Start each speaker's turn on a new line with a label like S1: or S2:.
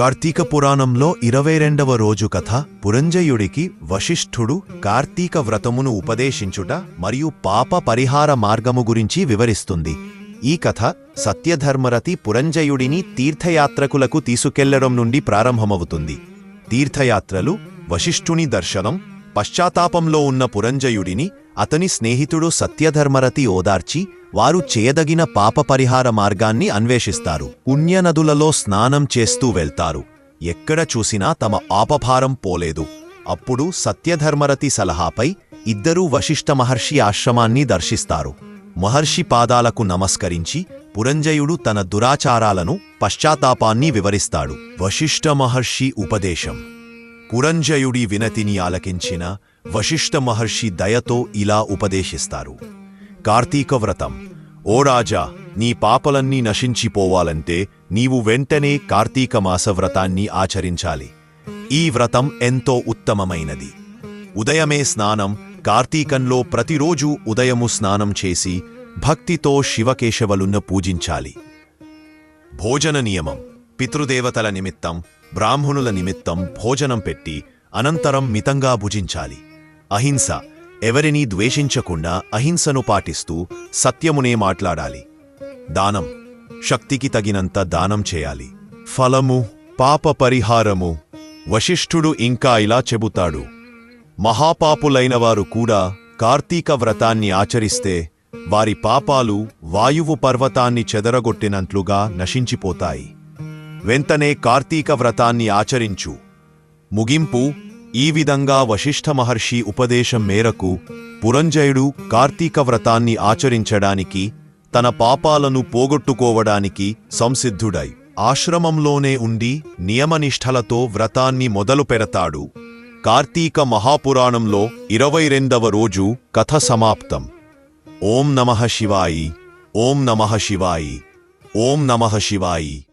S1: కార్తీక పురాణంలో ఇరవై రెండవ రోజు కథ పురంజయుడికి వశిష్ఠుడు కార్తీక వ్రతమును ఉపదేశించుట మరియు పాప పరిహార మార్గము గురించి వివరిస్తుంది. ఈ కథ సత్యధర్మరతి పురంజయుడిని తీర్థయాత్రకులకు తీసుకెళ్ళడం నుండి ప్రారంభమవుతుంది. తీర్థయాత్రలు వశిష్ఠుని దర్శనం పశ్చాత్తాపంలో ఉన్న పురంజయుడిని అతని స్నేహితుడు సత్యధర్మరతి ఓదార్చి వారు చేయదగిన పాప పరిహార మార్గాన్ని అన్వేషిస్తారు. పుణ్యనదులలో స్నానం చేస్తూ వెళ్తారు. ఎక్కడ చూసినా తమ ఆపభారం పోలేదు. అప్పుడు సత్యధర్మరతి సలహాపై ఇద్దరూ వశిష్ఠ మహర్షి ఆశ్రమాన్ని దర్శిస్తారు. మహర్షి పాదాలకు నమస్కరించి పురంజయుడు తన దురాచారాలను పశ్చాత్తాపాన్ని వివరిస్తాడు. వశిష్ఠ మహర్షి ఉపదేశం. పురంజయుడి వినతిని ఆలకించిన వశిష్ఠ మహర్షి దయతో ఇలా ఉపదేశిస్తారు. కార్తీక వ్రతం. ఓ రాజా నీ పాపలన్నీ నశించిపోవాలంటే నీవు వెంటనే కార్తీక మాస వ్రతాన్ని ఆచరించాలి. ఈ వ్రతం ఎంతో ఉత్తమమైనది. ఉదయమే స్నానం కార్తీకంలో ప్రతిరోజూ ఉదయము స్నానం చేసి భక్తితో శివకేశవలున్న పూజించాలి. భోజన నియమం. పితృదేవతల నిమిత్తం బ్రాహ్మణుల నిమిత్తం భోజనం పెట్టి అనంతరం మితంగా భుజించాలి. అహింస. ఎవరినీ ద్వేషించకుండా అహింసను పాటిస్తూ సత్యమునే మాట్లాడాలి. దానం. శక్తికి తగినంత దానం చేయాలి. ఫలము పాప పరిహారము. వశిష్ఠుడు ఇంకా ఇలా చెబుతాడు. మహాపాపులైనవారు కూడా కార్తీక వ్రతాన్ని ఆచరిస్తే వారి పాపాలు వాయువు పర్వతాన్ని చెదరగొట్టినట్లుగా నశించిపోతాయి. వెంటనే కార్తీక వ్రతాన్ని ఆచరించు. ముగింపు ఈ విధంగా వశిష్ఠ మహర్షి ఉపదేశం మేరకు పురంజయుడు కార్తీక వ్రతాన్ని ఆచరించడానికి తన పాపాలను పోగొట్టుకోవడానికి సంసిద్ధుడై ఆశ్రమంలోనే ఉండి నియమనిష్టలతో వ్రతాన్ని మొదలు పెడతాడు. కార్తీక మహాపురాణంలో ఇరవై రెండవ రోజు కథ సమాప్తం. ఓం నమః శివాయి. ఓం నమః శివాయి. ఓం నమః శివాయి.